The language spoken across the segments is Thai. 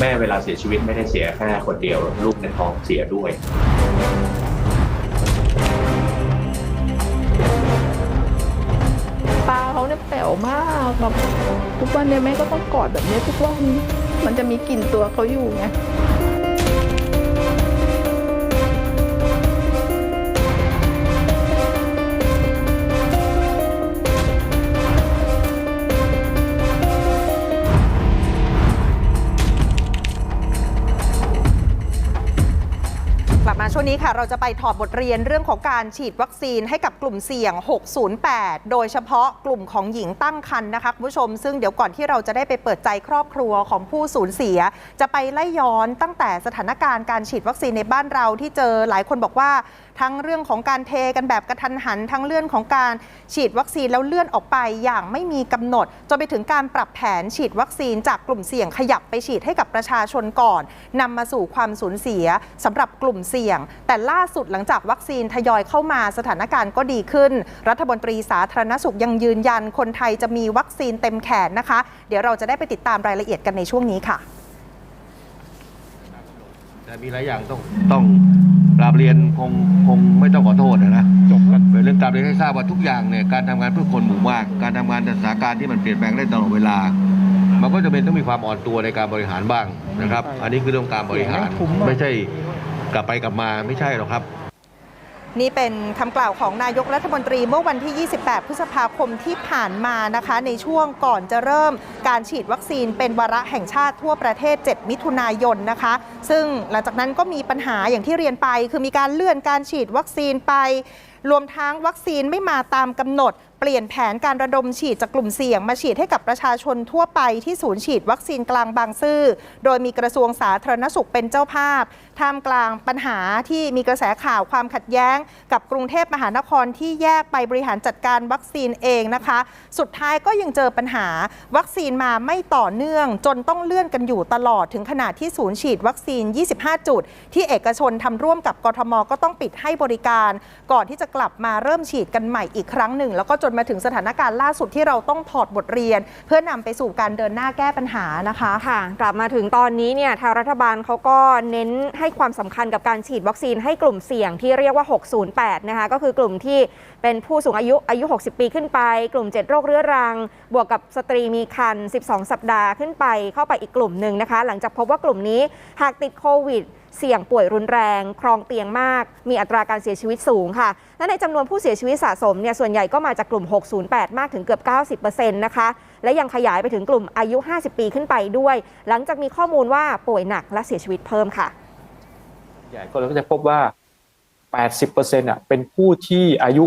แม่เวลาเสียชีวิตไม่ได้เสียแค่คนเดียว ลูกในท้องเสียด้วยตาเขาเนี่ยแป๋วมากแบบทุกวันเนี่ยแม่ก็ต้องกอดแบบนี้ทุกวันมันจะมีกลิ่นตัวเขาอยู่ไง ช่วงนี้ค่ะเราจะไปถอดบทเรียนเรื่องของการฉีดวัคซีนให้กับกลุ่มเสี่ยง 608 โดยเฉพาะกลุ่มของหญิงตั้งครรภ์นะคะคุณผู้ชม ซึ่งเดี๋ยวก่อนที่เราจะได้ไปเปิดใจครอบครัวของผู้สูญเสีย จะไปไล่ย้อนตั้งแต่สถานการณ์การฉีดวัคซีนในบ้านเราที่เจอหลายคนบอกว่า ทั้งเรื่องของการเทกันแบบกระทันหัน ทั้งเรื่องของการฉีดวัคซีนแล้วเลื่อนออกไปอย่างไม่มีกำหนด จนไปถึงการปรับแผนฉีดวัคซีนจากกลุ่มเสี่ยงขยับไปฉีดให้กับประชาชนก่อนนำมาสู่ความสูญเสียสำหรับกลุ่มเสี่ยง แต่ล่าสุดหลังจากวัคซีนทยอยเข้ามาสถานการณ์ก็ดีขึ้น รัฐมนตรีสาธารณสุขยังยืนยัน คนไทยจะมีวัคซีนเต็มแขนนะคะ เดี๋ยวเราจะได้ไปติดตามรายละเอียดกันในช่วงนี้ค่ะแต่มีหลายอย่างต้องต้อง กราบเรียนคงคงไม่ต้องขอโทษนะนะจบครับเป็นเรื่องกราบเรียนให้ทราบว่าทุกอย่างเนี่ยการทำงานเพื่อคนหมู่มาก การทำงานในสถานการณ์ที่มันเปลี่ยนแปลงได้ตลอดเวลา มันก็จะเป็นต้องมีความอ่อนตัวในการบริหารบ้างนะครับ อันนี้คือเรื่องการบริหารไม่ใช่กลับไปกลับมาไม่ใช่หรอกครับ นี่เป็นคำกล่าวของนายกรัฐมนตรีเมื่อวันที่ 28 พฤษภาคมที่ผ่านมานะคะ ในช่วงก่อนจะเริ่มการฉีดวัคซีนเป็นวาระแห่งชาติทั่วประเทศ 7 มิถุนายนนะคะ ซึ่งหลังจากนั้นก็มีปัญหาอย่างที่เรียนไป คือมีการเลื่อนการฉีดวัคซีนไป รวมทั้งวัคซีนไม่มาตามกำหนดเปลี่ยนแผนการระดมฉีดจากกลุ่มเสี่ยงมาฉีดให้กับประชาชนทั่วไปที่ศูนย์ฉีดวัคซีนกลางบางซื่อ โดยมีกระทรวงสาธารณสุขเป็นเจ้าภาพ ท่ามกลางปัญหาที่มีกระแสข่าวความขัดแย้ง กับกรุงเทพมหานครที่แยกไปบริหารจัดการวัคซีนเองนะคะ สุดท้ายก็ยังเจอปัญหาวัคซีนมาไม่ต่อเนื่อง จนต้องเลื่อนกันอยู่ตลอดถึงขนาดที่ศูนย์ฉีดวัคซีน 25 จุด ที่เอกชนทำร่วมกับกทมก็ต้องปิดให้บริการ ก่อนที่จะกลับมาเริ่มฉีดกันใหม่อีกครั้งหนึ่ง แล้วก็จนมาถึงสถานการณ์ล่าสุดที่เราต้องถอดบทเรียน เพื่อนำไปสู่การเดินหน้าแก้ปัญหานะคะค่ะ กลับมาถึงตอนนี้เนี่ยทางรัฐบาลเขาก็เน้นให้ความสำคัญกับการฉีดวัคซีนให้กลุ่มเสี่ยงที่เรียกว่า 608 นะคะก็คือกลุ่มที่เป็นผู้สูงอายุอายุ 60 ปีขึ้นไป กลุ่ม 7 โรคเรื้อรัง บวกกับสตรีมีครรภ์12 สัปดาห์ขึ้นไปเข้าไปอีกกลุ่มหนึ่งนะคะ หลังจากพบว่ากลุ่มนี้หากติดโควิด เสี่ยงป่วยรุนแรง ครองเตียงมาก มีอัตราการเสียชีวิตสูงค่ะ และในจำนวนผู้เสียชีวิตสะสมเนี่ยส่วนใหญ่ก็มาจากกลุ่ม 608 มากถึงเกือบ 90%นะคะ และยังขยายไปถึงกลุ่มอายุ 50 ปีขึ้นไปด้วย หลังจากมีข้อมูลว่าป่วยหนักและเสียชีวิตเพิ่มค่ะ ใหญ่ก็เราก็จะพบว่า 80%อะเป็นผู้ที่อายุ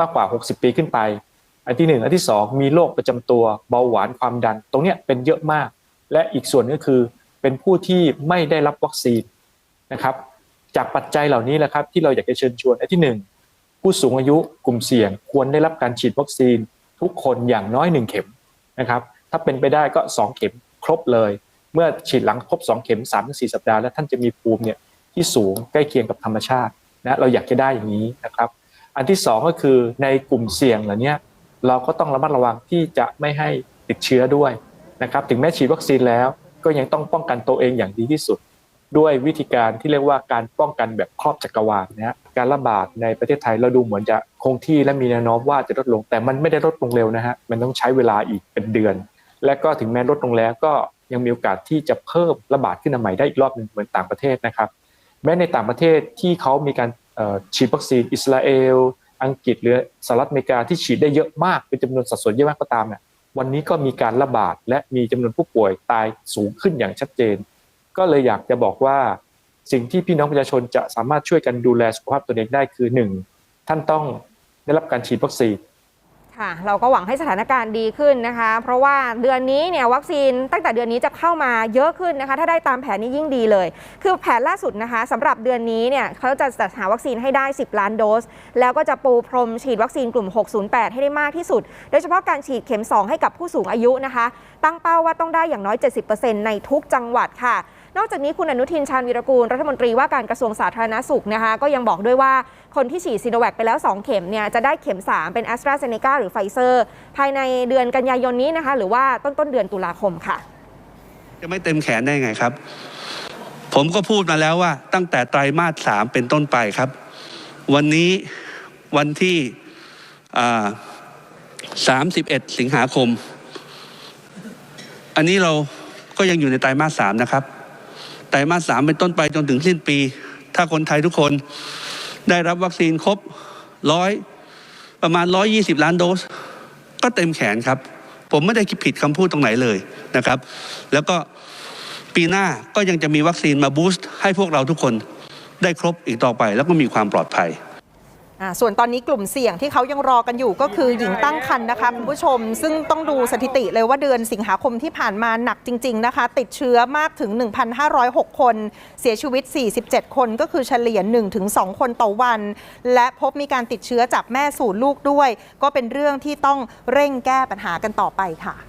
มากกว่า 60 ปีขึ้นไป อันที่หนึ่งอันที่สองมีโรคประจำตัวเบาหวานความดัน ตรงเนี้ยเป็นเยอะมาก และอีกส่วนก็คือเป็นผู้ที่ไม่ได้รับวัคซีน นะครับ จากปัจจัยเหล่านี้แหละครับที่เราอยากจะเชิญชวนอันที่หนึ่งผู้สูงอายุกลุ่มเสี่ยง ควรได้รับการฉีดวัคซีน ทุกคนอย่างน้อยหนึ่งเข็มนะครับ ถ้าเป็นไปได้ก็สองเข็มครบเลย เมื่อฉีดหลังครบสองเข็ม3ามถึงสสัปดาห์แล้วท่านจะมีภูมิเนี่ยที่สูงใกล้เคียงกับธรรมชาตินะเราอยากจะได้อย่างนี้นะครับ อันที่สองก็คือในกลุ่มเสี่ยงเหล่านี้เราก็ต้องระมัดระวังที่จะไม่ให้ติดเชื้อด้วยนะครับ ถึงแม้ฉีดวัคซีนแล้วก็ยังต้องป้องกันตัวเองอย่างดีที่สุด ด้วยวิธีการที่เรียกว่าการป้องกันแบบครอบจักรวาลนะฮะการระบาดในประเทศไทยเราดูเหมือนจะคงที่และมีแนวโน้มว่าจะลดลง แต่มันไม่ได้ลดลงเร็วนะฮะมันต้องใช้เวลาอีกเป็นเดือน และก็ถึงแม้ลดลงแล้วก็ยังมีโอกาสที่จะเพิ่มระบาดขึ้นมาใหม่ได้อีกรอบหนึ่งเหมือนต่างประเทศนะครับแม้ในต่างประเทศที่เขามีการฉีดวัคซีนอิสราเอลอังกฤษหรือสหรัฐอเมริกาที่ฉีดได้เยอะมากเป็นจำนวนสัดส่วนเยอะมากก็ตามเนี่ยวันนี้ก็มีการระบาดและมีจำนวนผู้ป่วยตายสูงขึ้นอย่างชัดเจน ก็เลยอยากจะบอกว่า สิ่งที่พี่น้องประชาชนจะสามารถช่วยกันดูแลสุขภาพตัวเองได้คือหนึ่งท่านต้องได้รับการฉีดวัคซีนค่ะเราก็หวังให้สถานการณ์ดีขึ้นนะคะ เพราะว่าเดือนนี้เนี่ยวัคซีนตั้งแต่เดือนนี้จะเข้ามาเยอะขึ้นนะคะ ถ้าได้ตามแผนนี้ยิ่งดีเลย คือแผนล่าสุดนะคะสำหรับเดือนนี้เนี่ยเขาจะจัดหาวัคซีนให้ได้ 10 ล้านโดส แล้วก็จะปูพรมฉีดวัคซีนกลุ่ม 608 ให้ได้มากที่สุด โดยเฉพาะการฉีดเข็ม 2 ให้กับผู้สูงอายุนะคะ ตั้งเป้าว่าต้องได้อย่างน้อย 70%ในทุกจังหวัดค่ะนอกจากนี้คุณอนุทินชาญวีรกูลรัฐมนตรีว่าการกระทรวงสาธารณสุขนะคะก็ยังบอกด้วยว่าคนที่ฉีดซีโนแวคไปแล้ว 2 เข็มเนี่ยจะได้เข็ม 3 เป็นแอสตราเซเนกาหรือไฟเซอร์ ภายในเดือนกันยายนนี้นะคะ หรือว่าต้นต้นเดือนตุลาคมค่ะ จะไม่เต็มแขนได้ไงครับ ผมก็พูดมาแล้วว่า ตั้งแต่ไตรมาสสามเป็นต้นไปครับ วันนี้วันที่สามสิบเอ็ดสิงหาคม อันนี้เราก็ยังอยู่ในไตรมาสสามนะครับ ไตรมาสสามเป็นต้นไปจนถึงสิ้นปี ถ้าคนไทยทุกคนได้รับวัคซีนครบร้อยประมาณร้อยยี่สิบล้านโดส ก็เต็มแขนครับ ผมไม่ได้คิดผิดคำพูดตรงไหนเลยนะครับ แล้วก็ปีหน้าก็ยังจะมีวัคซีนมาบูสต์ให้พวกเราทุกคนได้ครบอีกต่อไปแล้วก็มีความปลอดภัย ส่วนตอนนี้กลุ่มเสี่ยงที่เขายังรอกันอยู่ก็คือหญิงตั้งครรภ์นะคะคุณผู้ชม ซึ่งต้องดูสถิติเลยว่าเดือนสิงหาคมที่ผ่านมาหนักจริง ๆนะคะ ติดเชื้อมากถึง 1,506 คน เสียชีวิต 47 คนก็คือเฉลี่ย 1-2 คนต่อวัน และพบมีการติดเชื้อจากแม่สู่ลูกด้วย ก็เป็นเรื่องที่ต้องเร่งแก้ปัญหากันต่อไปค่ะ